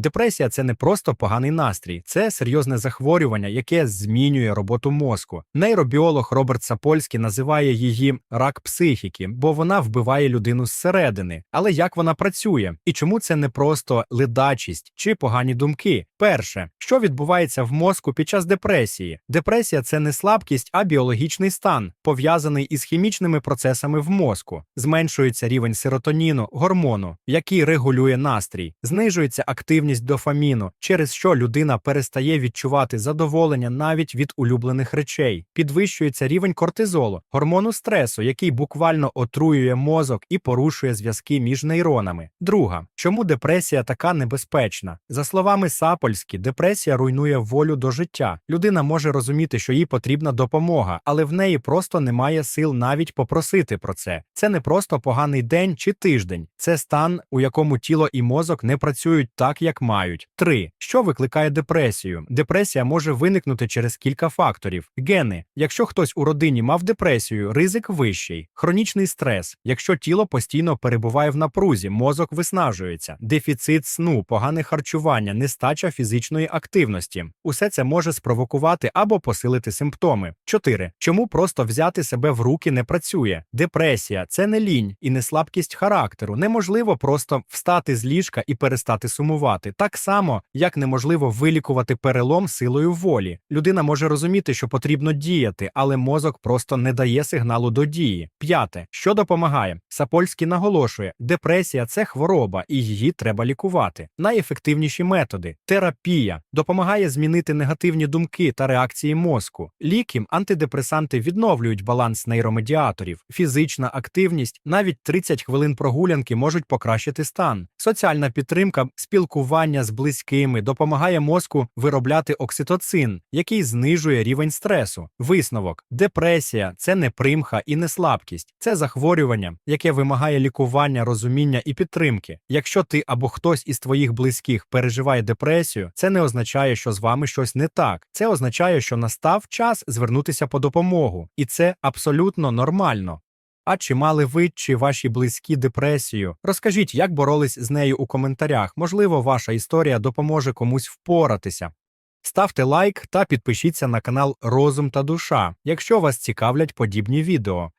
Депресія це не просто поганий настрій, це серйозне захворювання, яке змінює роботу мозку. Нейробіолог Роберт Сапольський називає її рак психіки, бо вона вбиває людину зсередини. Але як вона працює? І чому це не просто ледачість чи погані думки? Перше, що відбувається в мозку під час депресії? Депресія це не слабкість, а біологічний стан, пов'язаний із хімічними процесами в мозку. Зменшується рівень серотоніну, гормону, який регулює настрій, знижується активність дофаміну, через що людина перестає відчувати задоволення навіть від улюблених речей. Підвищується рівень кортизолу, гормону стресу, який буквально отруює мозок і порушує зв'язки між нейронами. Друга, чому депресія така небезпечна? За словами Сапольські, депресія руйнує волю до життя. Людина може розуміти, що їй потрібна допомога, але в неї просто немає сил навіть попросити про це. Це не просто поганий день чи тиждень, це стан, у якому тіло і мозок не працюють так, як мають. Три. Що викликає депресію? Депресія може виникнути через кілька факторів: гени. Якщо хтось у родині мав депресію, ризик вищий, хронічний стрес. Якщо тіло постійно перебуває в напрузі, мозок виснажується, дефіцит сну, погане харчування, нестача фізичної активності. Усе це може спровокувати або посилити симптоми. 4. Чому просто взяти себе в руки не працює? Депресія це не лінь і не слабкість характеру. Неможливо просто встати з ліжка і перестати сумувати. Так само, як неможливо вилікувати перелом силою волі. Людина може розуміти, що потрібно діяти, але мозок просто не дає сигналу до дії. П'яте, що допомагає? Сапольський наголошує, депресія це хвороба, і її треба лікувати. Найефективніші методи терапія допомагає змінити негативні думки та реакції мозку. Ліки, антидепресанти відновлюють баланс нейромедіаторів, фізична активність, навіть 30 хвилин прогулянки можуть покращити стан. Соціальна підтримка, спілкування з близькими допомагає мозку виробляти окситоцин, який знижує рівень стресу. Висновок: депресія це не примха і не слабкість, це захворювання, яке вимагає лікування, розуміння і підтримки. Якщо ти або хтось із твоїх близьких переживає депресію, це не означає, що з вами щось не так. Це означає, що настав час звернутися по допомогу, і це абсолютно нормально. А чи мали ви чи ваші близькі депресію? Розкажіть, як боролись з нею у коментарях. Можливо, ваша історія допоможе комусь впоратися. Ставте лайк та підпишіться на канал Розум та Душа, якщо вас цікавлять подібні відео.